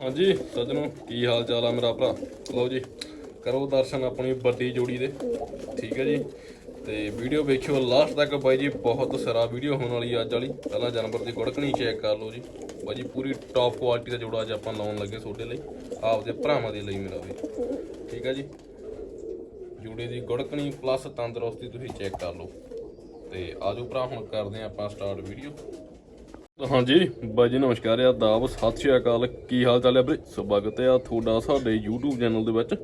ਹਾਂਜੀ, ਸੱਜਣੋ, ਕੀ ਹਾਲ ਚਾਲ ਆ ਮੇਰਾ ਭਰਾ? ਲਓ ਜੀ, ਕਰੋ ਦਰਸ਼ਨ ਆਪਣੀ ਵੱਡੀ ਜੋੜੀ ਦੇ। ਠੀਕ ਹੈ ਜੀ? ਤੇ ਵੀਡੀਓ ਵੇਖਿਓ ਲਾਸਟ ਤੱਕ ਬਾਈ ਜੀ, ਬਹੁਤ ਸਾਰਾ ਵੀਡੀਓ ਹੋਣ ਵਾਲੀ ਅੱਜ ਵਾਲੀ। ਪਹਿਲਾਂ ਜਾਨਵਰ ਦੀ ਗੁੜਕਣੀ ਚੈੱਕ ਕਰ ਲਓ ਜੀ। ਬਾਈ ਜੀ, ਪੂਰੀ ਟੌਪ ਕੁਆਲਿਟੀ ਦਾ ਜੋੜਾ ਅੱਜ ਆਪਾਂ ਲਾਉਣ ਲੱਗੇ ਤੁਹਾਡੇ ਲਈ। ਆਪਦੇ ਭਰਾਵਾਂ ਦੇ ਲਈ ਮੇਰਾ ਵੀ ਠੀਕ ਹੈ ਜੀ? ਜੋੜੇ ਦੀ ਗੁੜਕਣੀ ਪਲੱਸ ਤੰਦਰੁਸਤੀ ਤੁਸੀਂ ਚੈੱਕ ਕਰ ਲਓ। ਤੇ ਆਜੋ ਭਰਾ, ਹੁਣ ਕਰਦੇ ਆ ਆਪਾਂ ਸਟਾਰਟ ਵੀਡੀਓ ਹਾਂਜੀ, ਬਾਈ ਜੀ ਨਮਸਕਾਰ ਆ ਦਾਬ ਸਤਿ ਸ਼੍ਰੀ ਅਕਾਲ। ਕੀ ਹਾਲ ਚਾਲ ਹੈ ਵੀਰੇ ਸਵਾਗਤ ਹੈ ਤੁਹਾਡਾ ਸਾਡੇ YouTube ਚੈਨਲ ਦੇ ਵਿੱਚ,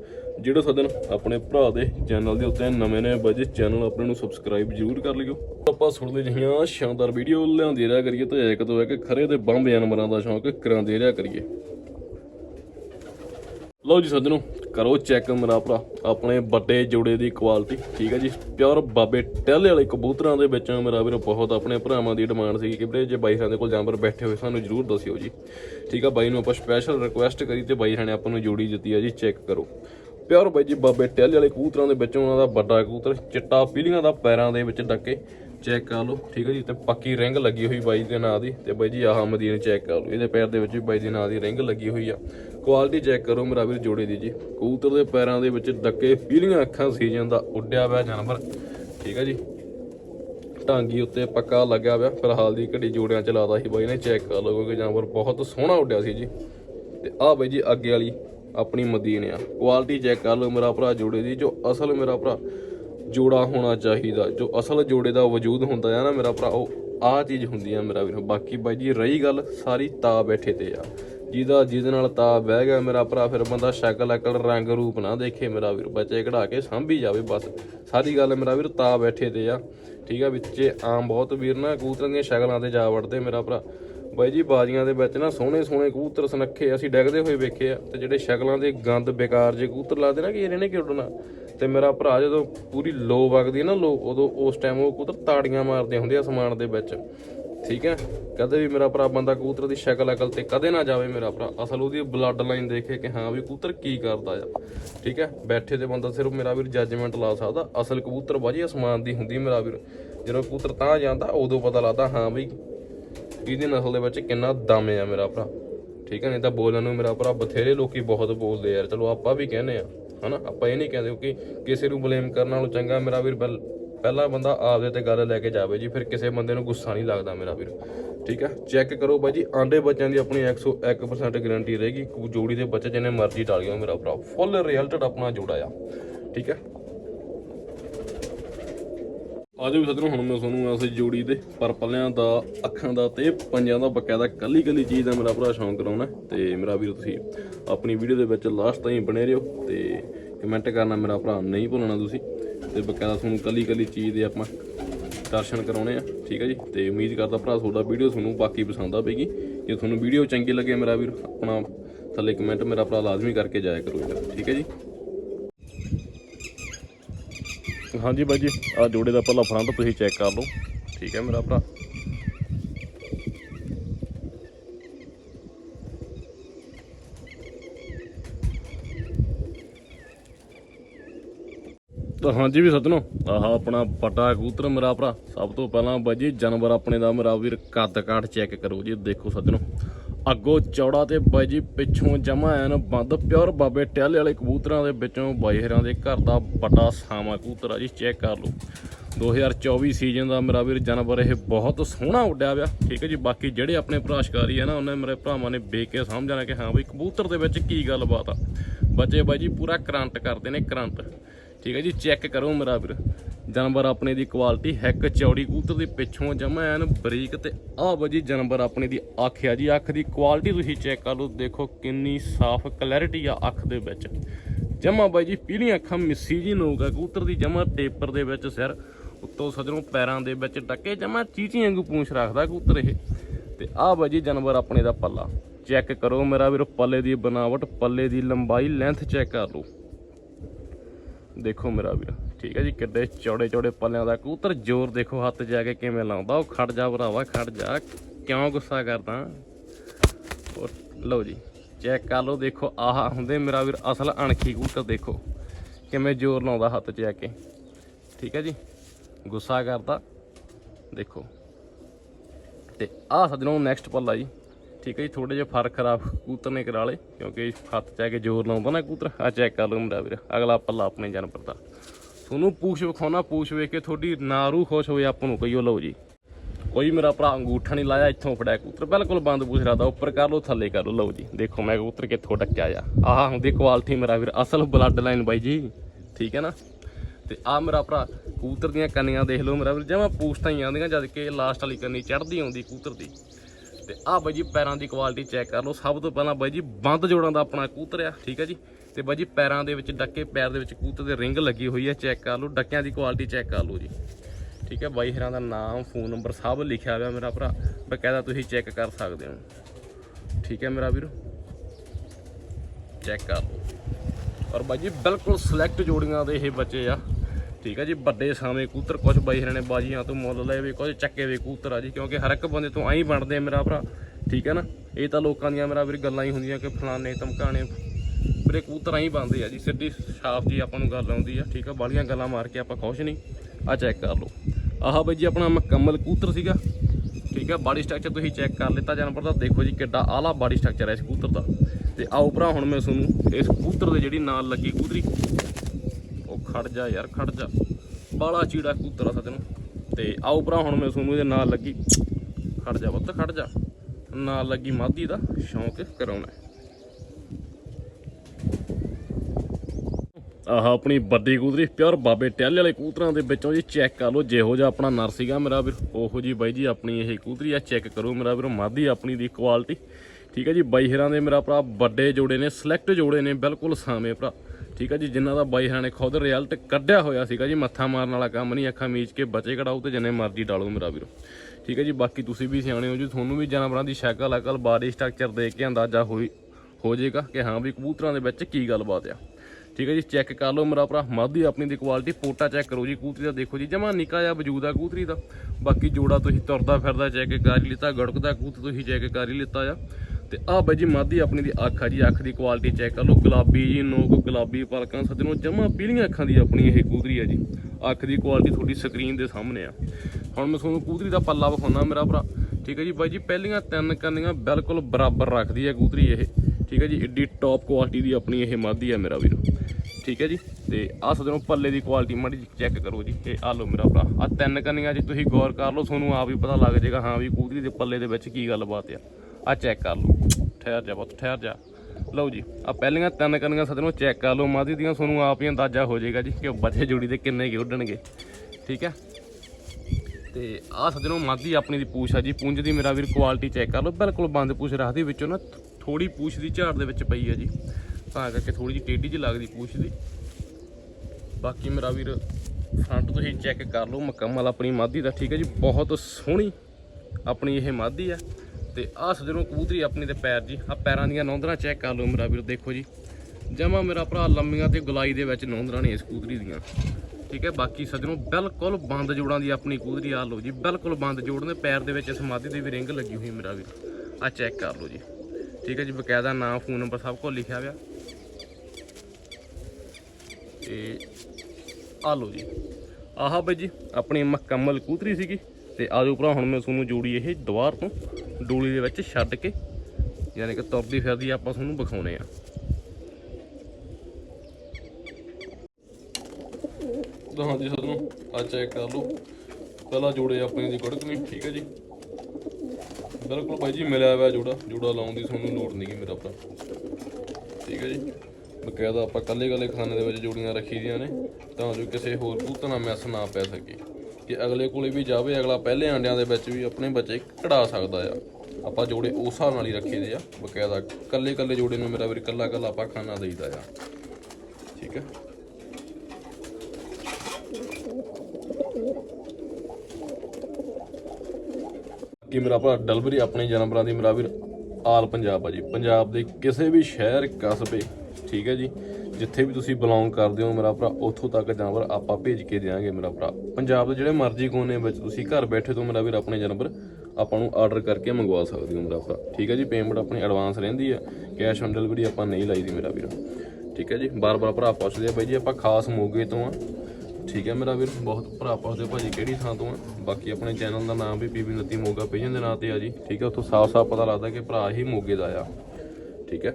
ਜਿਹੜੇ ਸਦਨ ਆਪਣੇ ਭਰਾ ਦੇ ਚੈਨਲ ਦੇ ਉੱਤੇ ਨਵੇਂ ਨੇ। ਬਾਈ ਜੀ ਚੈਨਲ ਆਪਣੇ ਨੂੰ ਸਬਸਕ੍ਰਾਈਬ ਜਰੂਰ ਕਰ ਲਿਓ। ਆਪਾਂ ਸੁਣਦੇ ਜਿਹੀਆਂ ਸ਼ਾਨਦਾਰ ਵੀਡੀਓ ਲਿਆਉਂਦੇ ਰਿਹਾ ਕਰੀਏ ਤੇ ਇੱਕ ਤੋਂ ਇੱਕ ਖਰੇ ਤੇ ਬੰਬ ਜਾਨਵਰਾਂ ਦਾ ਸ਼ੌਂਕ ਕਰਾਉਂਦੇ ਰਿਹਾ ਕਰੀਏ। ਲਓ ਜੀ ਸੱਜਣੋ, ਕਰੋ ਚੈੱਕ ਮੇਰਾ ਭਰਾ, ਆਪਣੇ ਵੱਡੇ ਜੋੜੇ ਦੀ ਕੁਆਲਿਟੀ ਠੀਕ ਹੈ ਜੀ? ਪਿਓਰ ਬਾਬੇ ਟਹਿਲੇ ਵਾਲੇ ਕਬੂਤਰਾਂ ਦੇ ਵਿੱਚ ਮੇਰਾ ਵੀਰ ਬਹੁਤ ਆਪਣੇ ਭਰਾਵਾਂ ਦੀ ਡਿਮਾਂਡ ਸੀ ਕਿ ਵੀਰੇ, ਜੇ ਬਾਈ ਸਾਂ ਕੋਲ ਜਾਨਵਰ ਬੈਠੇ ਹੋਏ, ਸਾਨੂੰ ਜਰੂਰ ਦੱਸਿਓ ਜੀ। ਠੀਕ ਆ ਬਾਈ ਨੂੰ ਆਪਾਂ ਸਪੈਸ਼ਲ ਰਿਕੁਐਸਟ ਕਰੀ ਤੇ ਬਾਈ ਨੇ ਆਪਾਂ ਨੂੰ ਜੋੜੀ ਦਿੱਤੀ ਆ ਜੀ ਚੈੱਕ ਕਰੋ। ਪਿਓਰ ਬਾਈ ਜੀ, ਬਾਬੇ ਟਹਿਲੇ ਵਾਲੇ ਕਬੂਤਰਾਂ ਦੇ ਵਿੱਚੋਂ ਉਹਨਾਂ ਦਾ ਵੱਡਾ ਕਬੂਤਰ, ਚਿੱਟਾ ਪੀਲੀਆਂ ਦਾ ਪੈਰਾਂ ਦੇ ਵਿੱਚ ਡੱਕੇ। ਚੈੱਕ ਕਰ ਲਓ, ਠੀਕ ਹੈ ਜੀ? ਤੇ ਪੱਕੀ ਰਿੰਗ ਲੱਗੀ ਹੋਈ ਬਾਈ ਦੇ ਨਾਂ ਦੀ, ਤੇ ਬਾਈ ਜੀ ਆਹ ਮਦੀਨ ਚੈੱਕ ਕਰ ਲਓ। ਇਹਦੇ ਪੈਰ ਦੇ ਵਿੱਚ ਵੀ ਬਾਈ ਦੇ ਨਾਂ ਦੀ ਰਿੰਗ ਲੱਗੀ ਹੋਈ ਆ। ਕੁਆਲਿਟੀ ਚੈੱਕ ਕਰੋ ਮੇਰਾ ਵੀਰ, ਜੋੜੇ ਦੀ ਜੀ। ਕਬੂਤਰ ਦੇ ਪੈਰਾਂ ਦੇ ਵਿੱਚ ਡੱਕੇ ਪੀਲੀਆਂ ਅੱਖਾਂ ਸੀ ਜਾਂਦਾ ਉੱਡਿਆ ਹੋਇਆ ਜਾਨਵਰ। ਠੀਕ ਹੈ ਜੀ? ਟਾਂਗੀ ਉੱਤੇ ਪੱਕਾ ਲੱਗਿਆ ਹੋਇਆ ਫਿਲਹਾਲ ਦੀ ਘੜੀ ਜੋੜਿਆਂ ਚ ਲਾਦਾ ਸੀ ਬਾਈ ਨੇ ਚੈੱਕ ਕਰ ਲਓ, ਕਿਉਂਕਿ ਜਾਨਵਰ ਬਹੁਤ ਸੋਹਣਾ ਉੱਡਿਆ ਸੀ ਜੀ। ਤੇ ਆਹ ਬਾਈ ਜੀ ਅੱਗੇ ਵਾਲੀ, ਆਪਣੀ ਮਦੀਨ ਆ। ਕੁਆਲਿਟੀ ਚੈੱਕ ਕਰ ਲਓ ਮੇਰਾ ਭਰਾ, ਜੋੜੇ ਦੀ, ਜੋ ਅਸਲ ਮੇਰਾ ਭਰਾ ਜੋੜਾ ਹੋਣਾ ਚਾਹੀਦਾ, ਜੋ ਅਸਲ ਜੋੜੇ ਦਾ ਵਜੂਦ ਹੁੰਦਾ ਆ ਨਾ ਮੇਰਾ ਭਰਾ, ਉਹ ਆਹ ਚੀਜ਼ ਹੁੰਦੀ ਆ ਮੇਰਾ ਵੀਰ। ਬਾਕੀ ਬਾਈ ਜੀ, ਰਹੀ ਗੱਲ ਸਾਰੀ ਤਾ ਬੈਠੇ ਤੇ ਆ। ਜਿਹਦਾ, ਜਿਹਦੇ ਨਾਲ ਤਾ ਬਹਿ ਗਿਆ ਮੇਰਾ ਭਰਾ, ਫਿਰ ਬੰਦਾ ਸ਼ਕਲ ਅਕਲ, ਰੰਗ ਰੂਪ ਨਾ ਦੇਖੇ ਮੇਰਾ ਵੀਰ। ਬੱਚੇ ਕਢਾ ਕੇ ਸਾਂਭੀ ਜਾਵੇ ਬਸ। ਸਾਰੀ ਗੱਲ ਮੇਰਾ ਵੀਰ, ਤਾ ਬੈਠੇ ਤੇ ਆ। ਠੀਕ ਆ, ਵਿੱਚੇ ਆਮ ਬਹੁਤ ਵੀਰ ਨਾ ਕਬੂਤਰਾਂ ਦੀਆਂ ਸ਼ਕਲਾਂ ਤੇ ਜਾ ਵੜਦੇ ਮੇਰਾ ਭਰਾ। ਬਾਈ ਜੀ, ਬਾਜ਼ੀਆਂ ਦੇ ਵਿੱਚ ਨਾ ਸੋਹਣੇ ਸੋਹਣੇ ਕਬੂਤਰ ਸੁਨੱਖੇ, ਅਸੀਂ ਡੈਗਦੇ ਹੋਏ ਵੇਖੇ ਆ। ਤੇ ਜਿਹੜੇ ਸ਼ਕਲਾਂ ਦੇ ਗੰਦ ਬੇਕਾਰ ਜੇ ਕਬੂਤਰ ਲੱਗਦੇ ਨਾ ਕਿ ਇਹਨੇ ਨੇ ਕਿ ਉੱਡਣਾ? ਤੇ ਮੇਰਾ ਭਰਾ ਜਦੋਂ ਪੂਰੀ ਲੋ ਵਗਦੀ ਹੈ ਨਾ ਲੋ, ਉਦੋਂ ਉਸ ਟਾਈਮ ਉਹ ਕਬੂਤਰ ਤਾੜੀਆਂ ਮਾਰਦੇ ਹੁੰਦੇ ਆ ਅਸਮਾਨ ਦੇ ਵਿੱਚ। ਠੀਕ ਹੈ? ਕਦੇ ਵੀ ਮੇਰਾ ਭਰਾ ਬੰਦਾ ਕਬੂਤਰ ਦੀ ਸ਼ਕਲ ਅਕਲ ਤੇ ਕਦੇ ਨਾ ਜਾਵੇ ਮੇਰਾ ਭਰਾ। ਅਸਲ ਉਹਦੀ ਬਲੱਡ ਲਾਈਨ ਦੇਖੇ ਕਿ ਹਾਂ ਵੀ ਕਬੂਤਰ ਕੀ ਕਰਦਾ ਆ। ਠੀਕ ਹੈ? ਬੈਠੇ ਤੇ ਬੰਦਾ ਸਿਰਫ ਮੇਰਾ ਵੀਰ ਜੱਜਮੈਂਟ ਲਾ ਸਕਦਾ। ਅਸਲ ਕਬੂਤਰ ਬਾਜੀ ਅਸਮਾਨ ਦੀ ਹੁੰਦੀ ਮੇਰਾ ਵੀਰ। ਜਦੋਂ ਕਬੂਤਰ ਤਾਂ ਜਾਂਦਾ, ਉਦੋਂ ਪਤਾ ਲੱਗਦਾ, ਹਾਂ ਵੀ ਇਹਦੀ ਨਸਲ ਦੇ ਵਿੱਚ ਕਿੰਨਾ ਦਮ ਆ ਮੇਰਾ ਭਰਾ। ਠੀਕ ਹੈ? ਨਹੀਂ ਤਾਂ ਬੋਲਣ ਨੂੰ ਮੇਰਾ ਭਰਾ ਬਥੇਰੇ ਲੋਕੀ ਬਹੁਤ ਬੋਲਦੇ ਯਾਰ। ਚਲੋ ਆਪਾਂ ਵੀ ਕਹਿੰਦੇ ਆ। ਹਨਾ? ਆਪਾਂ ਇਹ ਨਹੀਂ ਕਹਿੰਦੇ ਕਿ ਕਿਸੇ ਨੂੰ ਬਲੇਮ ਕਰਨ ਨਾਲੋਂ ਚੰਗਾ ਮੇਰਾ ਵੀਰ ਪਹਿਲ- ਪਹਿਲਾ ਬੰਦਾ ਆਪਦੇ ਤੇ ਗੱਲ ਲੈ ਕੇ ਜਾਵੇ ਜੀ, ਫਿਰ ਕਿਸੇ ਬੰਦੇ ਨੂੰ ਗੁੱਸਾ ਨਹੀਂ ਲੱਗਦਾ ਮੇਰਾ ਵੀਰ। ਠੀਕ ਹੈ ਚੈੱਕ ਕਰੋ ਬਾਈ ਜੀ, ਆਂਡੇ ਬੱਚਿਆਂ ਦੀ ਆਪਣੀ 101% ਗਾਰੰਟੀ ਰਹੇਗੀ। ਕੋ ਜੋੜੀ ਦੇ ਬੱਚੇ ਜਿੰਨੇ ਮਰਜ਼ੀ ਟਾਲੀਓ ਮੇਰਾ ਭਰਾ ਫੁੱਲ ਰਿਜ਼ਲਟ ਆਪਣਾ ਜੋੜਾ ਆ। ਠੀਕ ਹੈ ਆਜੋ ਵੀ ਸੱਜਣੋ, ਹੁਣ ਮੈਂ ਤੁਹਾਨੂੰ ਇਸ ਜੋੜੀ ਦੇ ਪਰਪਲਿਆਂ ਦਾ, ਅੱਖਾਂ ਦਾ ਤੇ ਪੰਜਾਂ ਦਾ ਬਕਾਇਦਾ ਕੱਲੀ ਕੱਲੀ ਚੀਜ਼ ਦਾ ਮੇਰਾ ਭਰਾ ਸ਼ੌਂਕ ਕਰਾਉਣਾ ਤੇ ਮੇਰਾ ਵੀਰ, ਤੁਸੀਂ ਆਪਣੀ ਵੀਡੀਓ ਦੇ ਵਿੱਚ ਲਾਸਟ ਤਾਈਂ ਬਣੇ ਰਹੋ ਤੇ ਕਮੈਂਟ ਕਰਨਾ ਮੇਰਾ ਭਰਾ ਨਹੀਂ ਭੁੱਲਣਾ ਤੁਸੀਂ। ਤੇ ਬਕਾਇਦਾ ਤੁਹਾਨੂੰ ਕੱਲੀ ਕੱਲੀ ਚੀਜ਼ ਦੇ ਆਪਾਂ ਦਰਸ਼ਨ ਕਰਾਉਣੇ ਆ, ਠੀਕ ਹੈ ਜੀ? ਤੇ ਉਮੀਦ ਕਰਦਾ ਭਰਾ ਤੁਹਾਡਾ ਵੀਡੀਓ ਤੁਹਾਨੂੰ ਬਾਕੀ ਪਸੰਦ ਆਵੇਗੀ। ਜੇ ਤੁਹਾਨੂੰ ਵੀਡੀਓ ਚੰਗੀ ਲੱਗੇ ਮੇਰਾ ਵੀਰ, ਆਪਣਾ ਥੱਲੇ ਕਮੈਂਟ ਮੇਰਾ ਭਰਾ ਲਾਜ਼ਮੀ ਕਰਕੇ ਜਾਇਆ ਕਰੋ ਯਾਰ ਠੀਕ ਹੈ ਜੀ? ਹਾਂਜੀ ਬਾਈ ਜੀ ਆ ਜੋੜੇ ਦਾ ਪਹਿਲਾ ਫਰੰਟ ਤੁਸੀਂ ਚੈੱਕ ਕਰ ਲਓ। ਠੀਕ ਹੈ ਮੇਰਾ ਭਰਾ। ਤਾਂ ਹਾਂਜੀ ਵੀ ਸੱਜਣੋ, ਆਹ ਆਪਣਾ ਪਟਾ ਕਬੂਤਰ ਮੇਰਾ ਭਰਾ। ਸਭ ਤੋਂ ਪਹਿਲਾਂ ਬਾਈ ਜੀ, ਜਾਨਵਰ ਆਪਣੇ ਦਾ ਮੇਰਾ ਵੀਰ ਕੱਦ ਕਾਠ ਚੈੱਕ ਕਰੋ ਜੀ, ਦੇਖੋ ਸੱਜਣੋ। ਅੱਗੋਂ ਚੌੜਾ ਤੇ ਬਾਈ ਜੀ ਪਿੱਛੋਂ ਜਮਾ ਐਨ ਬੰਦ, ਪਿਓਰ ਬਾਬੇ ਟਹਿਲੇ ਵਾਲੇ ਕਬੂਤਰਾਂ ਦੇ ਵਿੱਚੋਂ ਬਾਈ ਹਰਾਂ ਦੇ ਘਰ ਦਾ ਵੱਡਾ ਸਾਵਾ ਕਬੂਤਰ ਆ ਜੀ, ਚੈੱਕ ਕਰ ਲਓ। 2024 ਸੀਜ਼ਨ ਦਾ ਮੇਰਾ ਵੀਰ ਜਾਨਵਰ, ਇਹ ਬਹੁਤ ਸੋਹਣਾ ਉੱਡਿਆ ਪਿਆ। ਠੀਕ ਹੈ ਜੀ, ਬਾਕੀ ਜਿਹੜੇ ਆਪਣੇ ਭਰਾ ਸ਼ਿਕਾਰੀ ਆ ਨਾ, ਉਹਨਾਂ ਮੇਰੇ ਭਰਾਵਾਂ ਨੇ ਵੇਖ ਕੇ ਸਮਝਣਾ ਕਿ ਹਾਂ ਬਈ ਕਬੂਤਰ ਦੇ ਵਿੱਚ ਕੀ ਗੱਲਬਾਤ ਆ। ਬੱਚੇ ਬਾਈ ਜੀ ਪੂਰਾ ਕਰੰਟ ਕਰਦੇ ਨੇ, ਕਰੰਟ। ਠੀਕ ਹੈ ਜੀ ਚੈੱਕ ਕਰੋ ਮੇਰਾ ਵੀਰ। ਜਾਨਵਰ ਆਪਣੇ ਦੀ ਕੁਆਲਿਟੀ ਹੈਕ ਚੌੜੀ ਕੂਤਰ ਦੇ ਪਿੱਛੋਂ ਜਮਾ ਐਨ ਬਰੀਕ ਤੇ ਆਹ ਵਜੀ ਜਾਨਵਰ ਆਪਣੇ ਦੀ ਅੱਖ ਆ ਜੀ। ਅੱਖ ਦੀ ਕੁਆਲਿਟੀ ਤੁਸੀਂ ਚੈੱਕ ਕਰ ਲਓ, ਦੇਖੋ ਕਿੰਨੀ ਸਾਫ਼ ਕਲੈਰਿਟੀ ਆ ਅੱਖ ਦੇ ਵਿੱਚ। ਜਮਾ ਬਾਈ ਜੀ, ਪੀਲੀਆਂ ਅੱਖਾਂ ਮਿੱਸੀ ਜੀ ਨੋਕ ਆ, ਕਬੂਤਰ ਦੀ ਜਮਾ ਟੇਪਰ ਦੇ ਵਿੱਚ ਸਿਰ, ਉੱਤੋਂ ਸਜਰੋਂ ਪੈਰਾਂ ਦੇ ਵਿੱਚ ਟੱਕੇ, ਜਮਾ ਚੀਚੀ ਵਾਂਗੂ ਪੂੰਛ ਰੱਖਦਾ ਕੂਤਰ ਇਹ। ਤੇ ਆਹ ਬਾਈ ਜੀ ਜਾਨਵਰ ਆਪਣੇ ਦਾ ਪੱਲਾ। ਚੈੱਕ ਕਰੋ ਮੇਰਾ ਵੀਰ, ਪੱਲੇ ਦੀ ਬਣਾਵਟ, ਪੱਲੇ ਦੀ ਲੰਬਾਈ ਲੈਂਥ ਚੈੱਕ ਕਰ ਲਓ। ਦੇਖੋ ਮੇਰਾ ਵੀਰ, ਠੀਕ ਹੈ ਜੀ, ਕਿੱਡੇ ਚੌੜੇ ਚੌੜੇ ਪੱਲਿਆਂ ਦਾ ਕਬੂਤਰ, ਜ਼ੋਰ ਦੇਖੋ ਹੱਥ ਜਾ ਕੇ ਕਿਵੇਂ ਲਾਉਂਦਾ, ਉਹ ਖੜ ਜਾ ਭਰਾਵਾ, ਖੜ ਜਾ, ਕਿਉਂ ਗੁੱਸਾ ਕਰਦਾ? ਉਹ ਲਓ ਜੀ, ਚੈੱਕ ਕਰ ਲਓ, ਦੇਖੋ, ਆਹ ਹੁੰਦੇ ਮੇਰਾ ਵੀਰ ਅਸਲ ਅਣਖੀ ਕਬੂਤਰ, ਦੇਖੋ ਕਿਵੇਂ ਜ਼ੋਰ ਲਾਉਂਦਾ ਹੱਥ 'ਚ ਜਾ ਕੇ। ਠੀਕ ਹੈ ਜੀ, ਗੁੱਸਾ ਕਰਦਾ, ਦੇਖੋ। ਤੇ ਆਹ ਸੱਜਣੋ ਨੈਕਸਟ ਪੱਲਾ ਜੀ। ਠੀਕ ਹੈ ਜੀ ਥੋੜੇ ਜਿਹਾ ਫ਼ਰਕ ਖਰਾਬ ਕੂਤਰ ਨੇ ਕਰਾ ਲਏ, ਕਿਉਂਕਿ ਹੱਥ ਚ ਆ ਕੇ ਜ਼ੋਰ ਲਾਉਂਦਾ ਨਾ ਕੂਤਰ ਆ ਚੈੱਕ ਕਰ ਲਓ ਮੇਰਾ ਵੀਰ, ਅਗਲਾ ਪੱਲਾ ਆਪਣੇ ਜਾਨਵਰ ਦਾ। ਤੁਹਾਨੂੰ ਪੂਛ ਵਿਖਾਉਣਾ, ਪੂਛ ਵੇਖ ਕੇ ਤੁਹਾਡੀ ਨਾਰੂ ਖੁਸ਼ ਹੋਏ ਆਪਾਂ ਨੂੰ ਕਹੀਓ, ਲਓ ਜੀ। ਕੋਈ ਮੇਰਾ ਭਰਾ ਅੰਗੂਠਾ ਨਹੀਂ ਲਾਇਆ, ਇੱਥੋਂ ਫੜਿਆ ਕਬੂਤਰ ਬਿਲਕੁਲ ਬੰਦ ਪੂਛ ਰਹਾ ਉੱਪਰ ਕਰ ਲਓ, ਥੱਲੇ ਕਰ ਲਓ ਲਓ ਜੀ। ਦੇਖੋ ਮੈਂ ਕਬੂਤਰ ਕਿੱਥੋਂ ਡੱਕਿਆ ਆ। ਆਹ ਹੁੰਦੀ ਕੁਆਲਿਟੀ ਮੇਰਾ ਵੀਰ, ਅਸਲ ਬਲੱਡ ਲਾਈਨ ਬਾਈ ਜੀ, ਠੀਕ ਹੈ ਨਾ? ਤੇ ਆ ਮੇਰਾ ਭਰਾ ਕਬੂਤਰ ਦੀਆਂ ਕੰਨੀਆਂ ਦੇਖ ਲਓ ਮੇਰਾ ਵੀਰ, ਜਮਾ ਪੂਛ ਹੀ ਆਉਂਦੀਆਂ, ਜਦ ਕਿ ਲਾਸਟ ਵਾਲੀ ਕੰਨੀ ਚੜਦੀ ਆਉਂਦੀ ਕਬੂਤਰ ਦੀ। ਤੇ ਆਹ ਬਾਈ ਜੀ ਪੈਰਾਂ ਦੀ ਕੁਆਲਿਟੀ ਚੈੱਕ ਕਰ ਲਓ। ਸਭ ਤੋਂ ਪਹਿਲਾਂ ਬਾਈ ਜੀ ਬੰਦ ਜੋੜਾਂ ਦਾ ਆਪਣਾ ਕਬੂਤਰ ਆ, ਠੀਕ ਹੈ ਜੀ? ਤੇ ਬਾਈ ਜੀ ਪੈਰਾਂ ਦੇ ਵਿੱਚ ਡੱਕੇ, ਪੈਰ ਦੇ ਵਿੱਚ ਕਬੂਤਰ ਦੇ ਰਿੰਗ ਲੱਗੀ ਹੋਈ ਹੈ ਚੈੱਕ ਕਰ ਲਓ। ਡੱਕਿਆਂ ਦੀ ਕੁਆਲਿਟੀ ਚੈੱਕ ਕਰ ਲਓ ਜੀ। ਠੀਕ ਹੈ ਬਾਈ ਹਰਾਂ ਦਾ ਨਾਮ ਫੋਨ ਨੰਬਰ ਸਭ ਲਿਖਿਆ ਹੋਇਆ ਮੇਰਾ ਭਰਾ। ਬਕਾਇਦਾ ਤੁਸੀਂ ਚੈੱਕ ਕਰ ਸਕਦੇ ਹੋ। ਠੀਕ ਹੈ ਮੇਰਾ ਵੀਰ? ਚੈੱਕ ਕਰ ਲਓ। ਔਰ ਬਾਈ ਜੀ ਬਿਲਕੁਲ ਸਿਲੈਕਟ ਜੋੜੀਆਂ ਦੇ ਇਹ ਬੱਚੇ ਆ। ਠੀਕ ਆ ਜੀ, ਵੱਡੇ ਸਾਵੇਂ ਕੂਤਰ ਕੁਝ ਬਾਈ ਹਰਾਂ ਨੇ, ਬਾਜੀਆਂ ਤੋਂ ਮੁੱਲ ਲਏ ਵੇ ਕੁਝ ਚੱਕੇ ਵੇ ਕੂਤਰ ਆ ਜੀ, ਕਿਉਂਕਿ ਹਰ ਇੱਕ ਬੰਦੇ ਤੋਂ ਐਂ ਬਣਦੇ ਮੇਰਾ ਭਰਾ, ਠੀਕ ਹੈ ਨਾ? ਇਹ ਤਾਂ ਲੋਕਾਂ ਦੀਆਂ ਮੇਰਾ ਵੀਰ ਗੱਲਾਂ ਹੀ ਹੁੰਦੀਆਂ ਕਿ ਫਲਾਣੇ, ਧਮਕਾਣੇ ਵੀਰੇ ਕੂਤਰ ਐਂ ਬਣਦੇ ਆ ਜੀ, ਸਿੱਧੀ ਸਾਫ਼ ਜੀ ਆਪਾਂ ਨੂੰ ਗੱਲ ਆਉਂਦੀ ਆ, ਠੀਕ ਆ? ਬਾਲੀਆਂ ਗੱਲਾਂ ਮਾਰ ਕੇ ਆਪਾਂ ਖੁਸ਼ ਨਹੀਂ ਆ ਚੈੱਕ ਕਰ ਲਓ। ਆਹ ਬਾਈ ਜੀ ਆਪਣਾ ਮੁਕੰਮਲ ਕੂਤਰ ਸੀਗਾ, ਠੀਕ ਆ? ਬਾਡੀ ਸਟਰਕਚਰ ਤੁਸੀਂ ਚੈੱਕ ਕਰ ਲਿੱਤਾ, ਜਾਨਵਰ ਦਾ, ਦੇਖੋ ਜੀ ਕਿੱਡਾ ਆਲਾ ਬਾਡੀ ਸਟਰਕਚਰ ਹੈ ਇਸ ਕੂਤਰ ਦਾ। ਤੇ ਆਓ ਭਰਾ, ਹੁਣ ਮੈਂ ਤੁਹਾਨੂੰ ਇਸ ਕੂਤਰ ਦੇ ਜਿਹੜੀ ਨਾਲ ਲੱਗੀ ਕਬੂਤਰੀ ਖੜ ਜਾ ਯਾਰ, ਖੜ ਜਾ। ਬਾਲਾ ਚੀੜਾ ਕਬੂਤਰ ਆ ਸੱਜਣੋ ਤੇ ਆਓ ਭਰਾ, ਹੁਣ ਮੈਂ ਤੁਹਾਨੂੰ ਇਹਦੇ ਨਾਲ ਲੱਗੀ। ਖੜ ਜਾ ਬੱਤ ਖੜ ਜਾ। ਨਾਲ ਲੱਗੀ ਮਾਦੀ ਦਾ ਸ਼ੌਂਕ ਕਰਾਉਣਾ। ਹੈ। ਆਹ ਆਪਣੀ ਵੱਡੀ ਕਬੂਤਰੀ, ਪਿਓਰ ਬਾਬੇ ਟੈਲੇ ਵਾਲੇ ਕਬੂਤਰਾਂ ਦੇ ਵਿੱਚੋਂ ਜੀ ਚੈੱਕ ਕਰ ਲਓ, ਜਿਹੋ ਜਿਹਾ ਆਪਣਾ ਨਰ ਸੀਗਾ ਮੇਰਾ ਵੀਰ। ਉਹੋ ਜੀ ਬਾਈ ਜੀ ਆਪਣੀ ਇਹ ਕਬੂਤਰੀ ਆ, ਚੈੱਕ ਕਰੋ ਮੇਰਾ ਵੀਰ, ਮਾਦੀ ਆਪਣੀ ਦੀ ਕੁਆਲਿਟੀ ਠੀਕ ਹੈ ਜੀ, ਬਾਈ ਹਰਾਂ ਦੇ ਮੇਰਾ ਭਰਾ ਵੱਡੇ ਜੋੜੇ ਨੇ ਸਿਲੈਕਟ ਜੋੜੇ ਨੇ, ਬਿਲਕੁਲ ਸਾਵੇਂ ਭਰਾ। ਠੀਕ ਆ ਜੀ, ਜਿਨ੍ਹਾਂ ਦਾ ਬਾਈ ਹਰਾਂ ਨੇ ਖੁਦ ਰਿਜ਼ਲਟ ਕੱਢਿਆ ਹੋਇਆ ਸੀਗਾ ਜੀ, ਮੱਥਾ ਮਾਰਨ ਵਾਲਾ ਕੰਮ ਨਹੀਂ, ਅੱਖਾਂ ਮੀਚ ਕੇ ਬਚੇ ਕਢਾਓ ਤੇ ਜਿੰਨੇ ਮਰਜ਼ੀ ਡਾਲੋ ਮੇਰਾ ਵੀਰੋ। ਠੀਕ ਹੈ ਜੀ, ਬਾਕੀ ਤੁਸੀਂ ਵੀ ਸਿਆਣੇ ਹੋ ਜੀ, ਤੁਹਾਨੂੰ ਵੀ ਜਾਨਵਰਾਂ ਦੀ ਸ਼ਕਲ, ਅਕਲ, ਬਾਡੀ ਸਟਰਕਚਰ ਦੇਖ ਕੇ ਅੰਦਾਜ਼ਾ ਹੋਈ ਹੋ ਜਾਏਗਾ ਕਿ ਹਾਂ ਵੀ ਕਬੂਤਰਾਂ ਦੇ ਵਿੱਚ ਕੀ ਗੱਲਬਾਤ ਆ। ਠੀਕ ਹੈ ਜੀ, ਚੈੱਕ ਕਰ ਲਓ ਮੇਰਾ ਭਰਾ ਮਾਦੀ ਆਪਣੀ ਦੀ ਕੁਆਲਿਟੀ ਪੋਟਾ ਚੈੱਕ ਕਰੋ ਜੀ ਕੂਤਰੀ ਦਾ ਦੇਖੋ ਜੀ, ਜਮਾ ਨਿੱਕਾ ਜਿਹਾ ਵਜੂਦ ਆ ਕਬੂਤਰੀ ਦਾ। ਬਾਕੀ ਜੋੜਾ ਤੁਸੀਂ ਤੁਰਦਾ ਫਿਰਦਾ ਚੈੱਕ ਕਰ ਹੀ ਲਿੱਤਾ, ਗੜਕਦਾ ਕੂਤ ਤੁਸੀਂ ਚੈੱਕ ਕਰ ਹੀ ਲਿੱਤਾ ਆ। ਤੇ ਆਹ ਬਾਈ ਜੀ ਮਾਦੀ ਆਪਣੀ ਦੀ ਅੱਖ ਆ ਜੀ, ਅੱਖ ਦੀ ਕੁਆਲਿਟੀ ਚੈੱਕ ਕਰ ਲਓ। ਗੁਲਾਬੀ ਜੀ, ਨੋਕ ਗੁਲਾਬੀ ਪਲਕਾਂ ਸੱਜਣੋ, ਜਮਾ ਪੀਲੀਆਂ ਅੱਖਾਂ ਦੀ ਆਪਣੀ ਇਹ ਕਬੂਤਰੀ ਆ ਜੀ। ਅੱਖ ਦੀ ਕੁਆਲਿਟੀ ਤੁਹਾਡੀ ਸਕਰੀਨ ਦੇ ਸਾਹਮਣੇ ਆ। ਹੁਣ ਮੈਂ ਤੁਹਾਨੂੰ ਕਬੂਤਰੀ ਦਾ ਪੱਲਾ ਵਿਖਾਉਣਾ ਮੇਰਾ ਭਰਾ। ਠੀਕ ਹੈ ਜੀ ਬਾਈ ਜੀ, ਪਹਿਲੀਆਂ ਤਿੰਨ ਕੰਨੀਆਂ ਬਿਲਕੁਲ ਬਰਾਬਰ ਰੱਖਦੀ ਹੈ ਕਬੂਤਰੀ ਇਹ। ਠੀਕ ਹੈ ਜੀ, ਏਡੀ ਟੌਪ ਕੁਆਲਿਟੀ ਦੀ ਆਪਣੀ ਇਹ ਮਾਦੀ ਆ ਮੇਰਾ ਵੀਰ। ਠੀਕ ਹੈ ਜੀ, ਤੇ ਆਹ ਸਦਨੋਂ ਪੱਲੇ ਦੀ ਕੁਆਲਿਟੀ ਮਾੜੀ ਚੈੱਕ ਕਰੋ ਜੀ। ਇਹ ਆ ਲਓ ਮੇਰਾ ਭਰਾ। ਆ ਤਿੰਨ ਕੰਨੀਆਂ ਜੀ ਤੁਸੀਂ ਗੌਰ ਕਰ ਲਓ, ਤੁਹਾਨੂੰ ਆਪ ਹੀ ਪਤਾ ਲੱਗ ਜਾਏਗਾ, ਹਾਂ ਵੀ ਕਬੂਤਰੀ ਦੇ ਪੱਲੇ ਦੇ ਵਿੱਚ ਕੀ ਗੱਲਬਾਤ ਆ। ਆ ਚੈੱਕ ਕਰ ਲਓ। ਠਹਿਰ ਜਾ ਬਹੁਤ ਠਹਿਰ ਜਾ। ਲਓ ਜੀ ਆ ਪਹਿਲੀਆਂ ਤਿੰਨ ਕੰਨੀਆਂ ਸਦਨੋਂ ਚੈੱਕ ਕਰ ਲਓ ਮਾਦੀ ਦੀਆਂ, ਤੁਹਾਨੂੰ ਆਪ ਹੀ ਅੰਦਾਜ਼ਾ ਹੋ ਜਾਏਗਾ ਜੀ ਕਿ ਉਹ ਬੱਚੇ ਜੋੜੀ ਦੇ ਕਿੰਨੇ ਕੀ ਉੱਡਣਗੇ। ਠੀਕ ਹੈ? ਤੇ ਆਹ ਸੱਜਣੋ ਮਾਦੀ ਆਪਣੀ ਦੀ ਪੂਛ ਆ ਜੀ ਪੁੰਜ ਦੀ ਮੇਰਾ ਵੀਰ ਕੁਆਲਿਟੀ ਚੈੱਕ ਕਰ ਲਓ, ਬਿਲਕੁਲ ਬੰਦ ਪੂਛ ਰੱਖਦੀ, ਵਿੱਚੋਂ ਨਾ ਥੋੜੀ ਪੂਛ ਦੀ ਝਾੜ ਦੇ ਵਿੱਚ ਪਈ ਆ ਜੀ। ਤਾਂ ਕਰਕੇ ਥੋੜੀ ਜਿਹੀ ਟੇਢੀ ਜਿਹੀ ਲੱਗਦੀ ਪੂਛ ਦੀ। ਬਾਕੀ ਮੇਰਾ ਵੀਰ ਫਰੰਟ ਤੁਸੀਂ ਚੈੱਕ ਕਰ ਲਓ ਮੁਕੰਮਲ ਆਪਣੀ ਮਾਦੀ ਦਾ, ਠੀਕ ਹੈ ਜੀ? ਬਹੁਤ ਸੋਹਣੀ ਆਪਣੀ ਇਹ ਮਾਦੀ ਆ। ਤੇ ਆਹ ਸੱਜਣੋ ਕਬੂਤਰੀ ਆਪਣੀ ਦੇ ਪੈਰ ਜੀ ਆ ਪੈਰਾਂ ਦੀਆਂ ਨੌਂਦਰਾਂ ਚੈੱਕ ਕਰ ਲਓ ਮੇਰਾ ਵੀਰ, ਦੇਖੋ ਜੀ। ਜਮਾ ਮੇਰਾ ਭਰਾ ਲੰਮੀਆਂ ਤੇ ਗੁਲਾਈ ਦੇ ਵਿੱਚ ਨੌਂਦਰਾਂ ਨੇ ਇਸ ਕਬੂਤਰੀ ਦੀਆਂ। ਠੀਕ ਹੈ, ਬਾਕੀ ਸੱਜਣੋ ਬਿਲਕੁਲ ਬੰਦ ਜੋੜਾਂ ਦੀ ਆਪਣੀ ਕਬੂਤਰੀ ਆ ਲਓ ਜੀ, ਬਿਲਕੁਲ ਬੰਦ ਜੋੜ ਨੇ, ਪੈਰ ਦੇ ਵਿੱਚ ਸਮਾਧੀ ਦੀ ਵੀ ਰਿੰਗ ਲੱਗੀ ਹੋਈ ਮੇਰਾ ਵੀਰ। ਆ ਚੈੱਕ ਕਰ ਲਓ ਜੀ। ਠੀਕ ਹੈ ਜੀ, ਬਕਾਇਦਾ ਨਾਮ, ਫੋਨ ਨੰਬਰ ਸਭ ਕੁਝ ਲਿਖਿਆ ਹੋਇਆ। ਤੇ ਆ ਲਓ ਜੀ। ਆਹ ਬਈ ਜੀ, ਆਪਣੀ ਮੁਕੰਮਲ ਕੂਤਰੀ ਸੀਗੀ। ਤੇ ਆਜੋ ਭਰਾ, ਹੁਣ ਮੈਂ ਤੁਹਾਨੂੰ ਜੋੜੀ ਇਹ ਦੁਆਰ ਤੋਂ ਡੋਲੀ ਦੇ ਵਿੱਚ ਛੱਡ ਕੇ ਯਾਨੀ ਕਿ ਤੁਰਦੀ ਫਿਰਦੀ ਆਪਾਂ ਤੁਹਾਨੂੰ ਵਿਖਾਉਨੇ ਆ। ਤਾਂ ਦੀ ਸਾਨੂੰ ਆ ਚੈੱਕ ਕਰ ਲਓ। ਪਹਿਲਾ ਜੋੜੇ ਆਪਣੇ ਦੀ ਕੜਕ ਨਹੀਂ ਠੀਕ ਹੈ ਜੀ? ਬਿਲਕੁਲ ਭਾਈ ਜੀ, ਮਿਲਿਆ ਹੋਇਆ ਜੋੜਾ। ਜੋੜਾ ਲਾਉਣ ਦੀ ਤੁਹਾਨੂੰ ਲੋੜ ਨਹੀਂ ਗੀ ਮੇਰਾ ਭਰਾ। ਠੀਕ ਹੈ ਜੀ? ਬਕਾਇਦਾ ਆਪਾਂ ਕੱਲੇ ਕੱਲੇ ਖਾਨੇ ਦੇ ਵਿੱਚ ਜੋੜੀਆਂ ਰੱਖੀ ਦੀਆਂ ਨੇ, ਤਾਂ ਜੋ ਕਿਸੇ ਹੋਰ ਭੂਤ ਨਾਲ ਮੈਸ ਨਾ ਪੈ ਸਕੇ। ਕਿ ਅਗਲੇ ਕੋਲੇ ਵੀ ਜਾਵੇ, ਅਗਲਾ ਪਹਿਲੇ ਆਂਡਿਆਂ ਦੇ ਵਿੱਚ ਵੀ ਆਪਣੇ ਬੱਚੇ ਕਢਾ ਸਕਦਾ ਆ। ਆਪਾਂ ਜੋੜੇ ਉਸ ਹਿਸਾਬ ਨਾਲ ਹੀ ਰੱਖੇ ਦੇ ਆ, ਬਕਾਇਦਾ ਕੱਲੇ ਕੱਲੇ ਜੋੜੇ ਨੂੰ ਮੇਰਾ ਵੀਰ ਕੱਲਾ ਕੱਲਾ ਆਪਾਂ ਖਾਣਾ ਦੇਈਦਾ ਆ। ਠੀਕ ਹੈ ਕਿ ਮੇਰਾ ਭਰਾ ਡਲਵਰੀ ਆਪਣੇ ਜਾਨਵਰਾਂ ਦੀ ਮੇਰਾ ਵੀਰ ਆਲ ਪੰਜਾਬ ਆ ਜੀ। ਪੰਜਾਬ ਦੇ ਕਿਸੇ ਵੀ ਸ਼ਹਿਰ, ਕਸਬੇ, ਠੀਕ ਹੈ ਜੀ? ਜਿੱਥੇ ਵੀ ਤੁਸੀਂ ਬਿਲੋਂਗ ਕਰਦੇ ਹੋ ਮੇਰਾ ਭਰਾ, ਉੱਥੋਂ ਤੱਕ ਜਾਨਵਰ ਆਪਾਂ ਭੇਜ ਕੇ ਦੇਵਾਂਗੇ ਮੇਰਾ ਭਰਾ। ਪੰਜਾਬ ਦੇ ਜਿਹੜੇ ਮਰਜ਼ੀ ਕੋਨੇ ਵਿੱਚ ਤੁਸੀਂ ਘਰ ਬੈਠੇ ਤੋਂ ਮੇਰਾ ਵੀਰ ਆਪਣੇ ਜਾਨਵਰ ਆਪਾਂ ਨੂੰ ਆਰਡਰ ਕਰਕੇ ਮੰਗਵਾ ਸਕਦੇ ਹੋ ਮੇਰਾ ਭਰਾ। ਠੀਕ ਹੈ ਜੀ ਪੇਮੈਂਟ ਆਪਣੀ ਐਡਵਾਂਸ ਰਹਿੰਦੀ ਹੈ ਕੈਸ਼ ਔਨ ਡਿਲੀਵਰੀ ਆਪਾਂ ਨਹੀਂ ਲਾਈਦੀ ਮੇਰਾ ਵੀਰ। ਠੀਕ ਹੈ ਜੀ, ਬਾਰ-ਬਾਰ ਭਰਾ ਪੁੱਛਦੇ ਆ ਬਾਈ ਜੀ, ਆਪਾਂ ਖਾਸ ਮੋਗੇ ਤੋਂ ਆ। ਠੀਕ ਹੈ ਮੇਰਾ ਵੀਰ, ਬਹੁਤ ਭਰਾ ਪੁੱਛਦੇ ਭਾਜੀ ਕਿਹੜੀ ਥਾਂ ਤੋਂ ਆ। ਬਾਕੀ ਆਪਣੇ ਚੈਨਲ ਦਾ ਨਾਮ ਵੀ ਪੀਵੀ ਨਤੀ ਮੋਗਾ ਪੇਜਨ ਦੇ ਨਾਂ ਤੇ ਆ ਜੀ। ਠੀਕ ਹੈ, ਉੱਥੋਂ ਸਾਫ਼-ਸਾਫ਼ ਪਤਾ ਲੱਗਦਾ ਕਿ ਭਰਾ ਹੀ ਮੋਗੇ ਦਾ ਆ। ਠੀਕ ਹੈ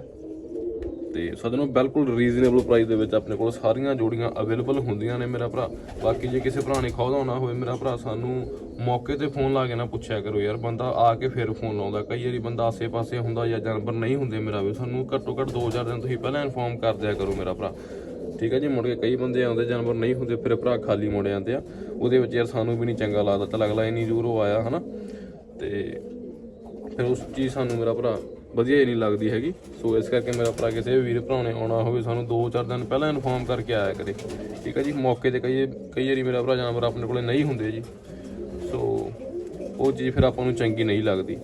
ਤੇ ਸਦਨੋਂ ਬਿਲਕੁਲ ਰੀਜ਼ਨੇਬਲ ਪ੍ਰਾਈਸ ਦੇ ਵਿੱਚ ਆਪਣੇ ਕੋਲ ਸਾਰੀਆਂ ਜੋੜੀਆਂ ਅਵੇਲੇਬਲ ਹੁੰਦੀਆਂ ਨੇ ਮੇਰਾ ਭਰਾ। ਬਾਕੀ ਜੇ ਕਿਸੇ ਭਰਾ ਨੇ ਖੋਦਾ ਹੋਵੇ, ਮੇਰਾ ਭਰਾ ਸਾਨੂੰ ਮੌਕੇ ਤੇ ਫੋਨ ਲਾ ਕੇ ਨਾ ਪੁੱਛਿਆ ਕਰੋ ਯਾਰ, ਬੰਦਾ ਆ ਕੇ ਫਿਰ ਫੋਨ ਲਾਉਂਦਾ। ਕਈ ਵਾਰੀ ਬੰਦਾ ਆਸੇ-ਪਾਸੇ ਹੁੰਦਾ ਜਾਂ ਜਾਨਵਰ ਨਹੀਂ ਹੁੰਦੇ ਮੇਰਾ ਵੀ, ਸਾਨੂੰ ਘੱਟੋ ਘੱਟ 2000 ਦਿਨ ਤੁਸੀਂ ਪਹਿਲਾਂ ਇਨਫੋਰਮ ਕਰ ਦਿਆ ਕਰੋ ਮੇਰਾ ਭਰਾ। ਠੀਕ ਹੈ ਜੀ, ਮੁੜ ਕੇ ਕਈ ਬੰਦੇ ਆਉਂਦੇ ਜਾਨਵਰ ਨਹੀਂ ਹੁੰਦੇ, ਫਿਰ ਭਰਾ ਖਾਲੀ ਮੁੜ ਜਾਂਦੇ ਆ। ਉਹਦੇ ਵਿੱਚ ਯਾਰ ਸਾਨੂੰ ਵੀ ਨਹੀਂ ਚੰਗਾ ਲੱਗਦਾ, ਤਾਂ ਅਗਲਾ ਇੰਨੀ ਦੂਰੋਂ ਆਇਆ, ਹਨਾ? ਤੇ ਫਿਰ ਉਸ ਚੀਜ਼ ਸਾਨੂੰ ਮੇਰਾ ਭਰਾ ਵਧੀਆ ਹੀ ਨਹੀਂ ਲੱਗਦੀ ਹੈਗੀ। ਸੋ ਇਸ ਕਰਕੇ ਮੇਰਾ ਭਰਾ ਕਿਸੇ ਵੀਰ ਭਰਾ ਨੇ ਆਉਣਾ ਹੋਵੇ, ਸਾਨੂੰ 2-4 ਦਿਨ ਪਹਿਲਾਂ ਇਨਫੋਰਮ ਕਰਕੇ ਆਇਆ ਕਰੇ। ਠੀਕ ਹੈ ਜੀ? ਮੌਕੇ ਤੇ ਕਈ ਕਈ ਵਾਰੀ ਮੇਰਾ ਭਰਾ ਜਾਨਵਰ ਆਪਣੇ ਕੋਲੇ ਨਹੀਂ ਹੁੰਦੇ ਜੀ। ਸੋ ਉਹ ਚੀਜ਼ ਫਿਰ ਆਪਾਂ ਨੂੰ ਚੰਗੀ ਨਹੀਂ ਲੱਗਦੀ।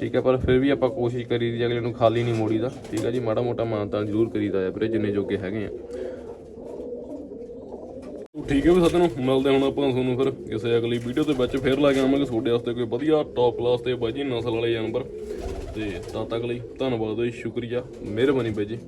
ਠੀਕ ਹੈ ਪਰ ਫਿਰ ਵੀ ਆਪਾਂ ਕੋਸ਼ਿਸ਼ ਕਰੀ ਦੀ, ਅਗਲੇ ਨੂੰ ਖਾਲੀ ਨਹੀਂ ਮੋੜੀਦਾ। ਠੀਕ ਹੈ ਜੀ? ਮਾੜਾ ਮੋਟਾ ਮਾਨਤਾ ਜ਼ਰੂਰ ਕਰੀਦਾ ਆ ਵੀਰੇ, ਜਿੰਨੇ ਜੋਗੇ ਹੈਗੇ ਆ। ਠੀਕ ਹੈ ਵੀ ਸਾਥੀਓ ਮਿਲਦੇ ਹੁਣ ਆਪਾਂ ਤੁਹਾਨੂੰ ਫਿਰ ਕਿਸੇ ਅਗਲੀ ਵੀਡੀਓ ਦੇ ਵਿੱਚ। ਫੇਰ ਲਾ ਕੇ ਆਵਾਂਗੇ। ਤੁਹਾਡੇ ਵਾਸਤੇ ਕੋਈ ਵਧੀਆ ਟੌਪ ਕਲਾਸ ਤੇ ਬਾਈ ਜੀ ਨਸਲ ਵਾਲੇ ਜਾਨਵਰ। ਤੇ ਤਦ ਤੱਕ ਲਈ ਧੰਨਵਾਦ ਜੀ ਸ਼ੁਕਰੀਆ ਮਿਹਰਬਾਨੀ ਬਾਈ ਜੀ।